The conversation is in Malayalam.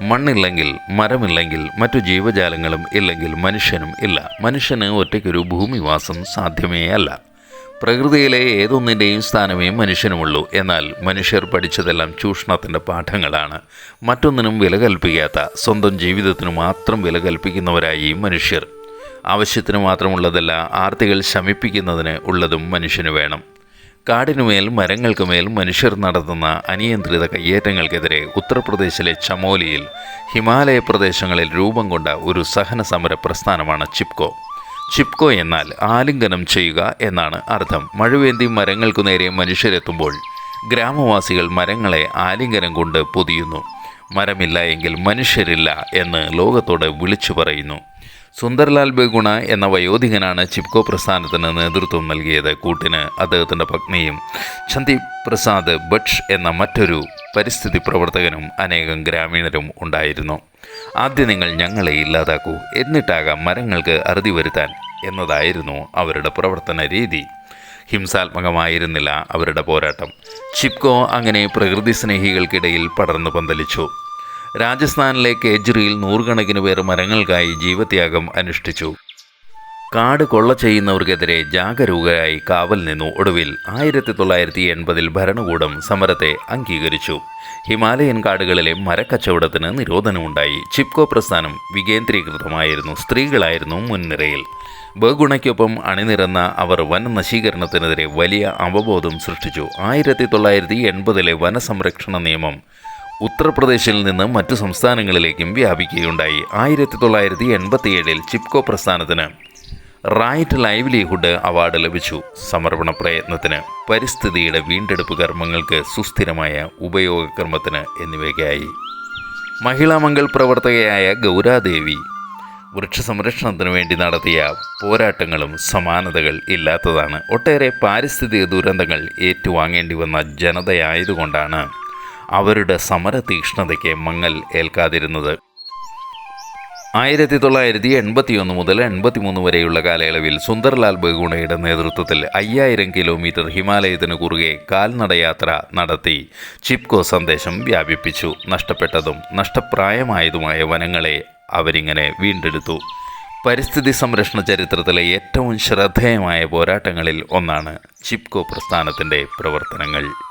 മണ്ണില്ലെങ്കിൽ മരമില്ലെങ്കിൽ മറ്റു ജീവജാലങ്ങളും ഇല്ലെങ്കിൽ മനുഷ്യനും ഇല്ല. മനുഷ്യന് ഒറ്റയ്ക്കൊരു ഭൂമിവാസം സാധ്യമേ അല്ല. പ്രകൃതിയിലെ ഏതൊന്നിന്റെയും സ്ഥാനമേ മനുഷ്യനുമുള്ളൂ. എന്നാൽ മനുഷ്യർ പഠിച്ചതെല്ലാം ചൂഷണത്തിന്റെ പാഠങ്ങളാണ്. മറ്റൊന്നിനും വില കൽപ്പിക്കാത്ത സ്വന്തം ജീവിതത്തിനു മാത്രം വില കൽപ്പിക്കുന്നവരായി മനുഷ്യർ. ആവശ്യത്തിന് മാത്രമുള്ളതല്ല ആർത്തികൾ ശമിപ്പിക്കുന്നതിന് ഉള്ളതും മനുഷ്യന് വേണം. കാടിനുമേൽ മരങ്ങൾക്കുമേൽ മനുഷ്യർ നടത്തുന്ന അനിയന്ത്രിത കയ്യേറ്റങ്ങൾക്കെതിരെ ഉത്തർപ്രദേശിലെ ചമോലിയിൽ ഹിമാലയ പ്രദേശങ്ങളിൽ രൂപം കൊണ്ട ഒരു സഹന സമര പ്രസ്ഥാനമാണ് ചിപ്കോ. ചിപ്കോ എന്നാൽ ആലിംഗനം ചെയ്യുക എന്നാണ് അർത്ഥം. മഴവേന്തി മരങ്ങൾക്കു നേരെ മനുഷ്യരെത്തുമ്പോൾ ഗ്രാമവാസികൾ മരങ്ങളെ ആലിംഗനം കൊണ്ട് പൊതിയുന്നു. മരമില്ല എങ്കിൽ മനുഷ്യരില്ല എന്ന് ലോകത്തോട് വിളിച്ചു പറയുന്നു. സുന്ദർലാൽ ബെഗുണ എന്ന വയോധികനാണ് ചിപ്കോ പ്രസ്ഥാനത്തിന് നേതൃത്വം നൽകിയത്. കൂട്ടിന് അദ്ദേഹത്തിന്റെ പത്നിയും ചന്തി പ്രസാദ് ഭട്ട് എന്ന മറ്റൊരു പരിസ്ഥിതി പ്രവർത്തകനും അനേകം ഗ്രാമീണരും ഉണ്ടായിരുന്നു. ആദ്യം നിങ്ങൾ ഞങ്ങളെ ഇല്ലാതാക്കൂ. എന്നിട്ടാകാം മരങ്ങൾക്ക് അറുതി വരുത്താൻ എന്നതായിരുന്നു അവരുടെ പ്രവർത്തന രീതി. ഹിംസാത്മകമായിരുന്നില്ല അവരുടെ പോരാട്ടം. ചിപ്കോ അങ്ങനെ പ്രകൃതി സ്നേഹികൾക്കിടയിൽ പടർന്നു പന്തലിച്ചു. രാജസ്ഥാനിലെ കേജ്രിയിൽ നൂറുകണക്കിന് പേർ മരങ്ങൾക്കായി ജീവത്യാഗം അനുഷ്ഠിച്ചു. കാട് കൊള്ള ചെയ്യുന്നവർക്കെതിരെ ജാഗരൂകരായി കാവൽ നിന്നു. ഒടുവിൽ ആയിരത്തി തൊള്ളായിരത്തി എൺപതിൽ ഭരണകൂടം സമരത്തെ അംഗീകരിച്ചു. ഹിമാലയൻ കാടുകളിലെ മരക്കച്ചവടത്തിന് നിരോധനമുണ്ടായി. ചിപ്കോ പ്രസ്ഥാനം വികേന്ദ്രീകൃതമായിരുന്നു. സ്ത്രീകളായിരുന്നു മുൻനിരയിൽ. ബഗുണയ്ക്കൊപ്പം അണിനിരന്ന അവർ വന നശീകരണത്തിനെതിരെ വലിയ അവബോധം സൃഷ്ടിച്ചു. ആയിരത്തി തൊള്ളായിരത്തി എൺപതിലെ വനസംരക്ഷണ നിയമം ഉത്തർപ്രദേശിൽ നിന്ന് മറ്റു സംസ്ഥാനങ്ങളിലേക്കും വ്യാപിക്കുകയുണ്ടായി. ആയിരത്തി തൊള്ളായിരത്തി എൺപത്തിയേഴിൽ ചിപ്കോ പ്രസ്ഥാനത്തിന് റൈറ്റ് ലൈവ്ലിഹുഡ് അവാർഡ് ലഭിച്ചു. സമർപ്പണ പ്രയത്നത്തിന് പരിസ്ഥിതിയുടെ വീണ്ടെടുപ്പ് കർമ്മങ്ങൾക്ക് സുസ്ഥിരമായ ഉപയോഗകർമ്മത്തിന് എന്നിവയ്ക്കായി മഹിളാമംഗൾ പ്രവർത്തകയായ ഗൗരാദേവി വൃക്ഷസംരക്ഷണത്തിനു വേണ്ടി നടത്തിയ പോരാട്ടങ്ങളും സമാനതകൾ ഇല്ലാത്തതാണ്. ഒട്ടേറെ പാരിസ്ഥിതിക ദുരന്തങ്ങൾ ഏറ്റുവാങ്ങേണ്ടി വന്ന ജനതയായതുകൊണ്ടാണ് അവരുടെ സമര തീക്ഷ്ണതയ്ക്ക് മങ്ങൽ ഏൽക്കാതിരുന്നത്. ആയിരത്തി തൊള്ളായിരത്തി എൺപത്തിയൊന്ന് മുതൽ എൺപത്തിമൂന്ന് വരെയുള്ള കാലയളവിൽ സുന്ദർലാൽ ബഗുണയുടെ നേതൃത്വത്തിൽ അയ്യായിരം കിലോമീറ്റർ ഹിമാലയത്തിന് കുറുകെ കാൽനടയാത്ര നടത്തി ചിപ്കോ സന്ദേശം വ്യാപിപ്പിച്ചു. നഷ്ടപ്പെട്ടതും നഷ്ടപ്രായമായതുമായ വനങ്ങളെ അവരിങ്ങനെ വീണ്ടെടുത്തു. പരിസ്ഥിതി സംരക്ഷണ ചരിത്രത്തിലെ ഏറ്റവും ശ്രദ്ധേയമായ പോരാട്ടങ്ങളിൽ ഒന്നാണ് ചിപ്കോ പ്രസ്ഥാനത്തിന്റെ പ്രവർത്തനങ്ങൾ.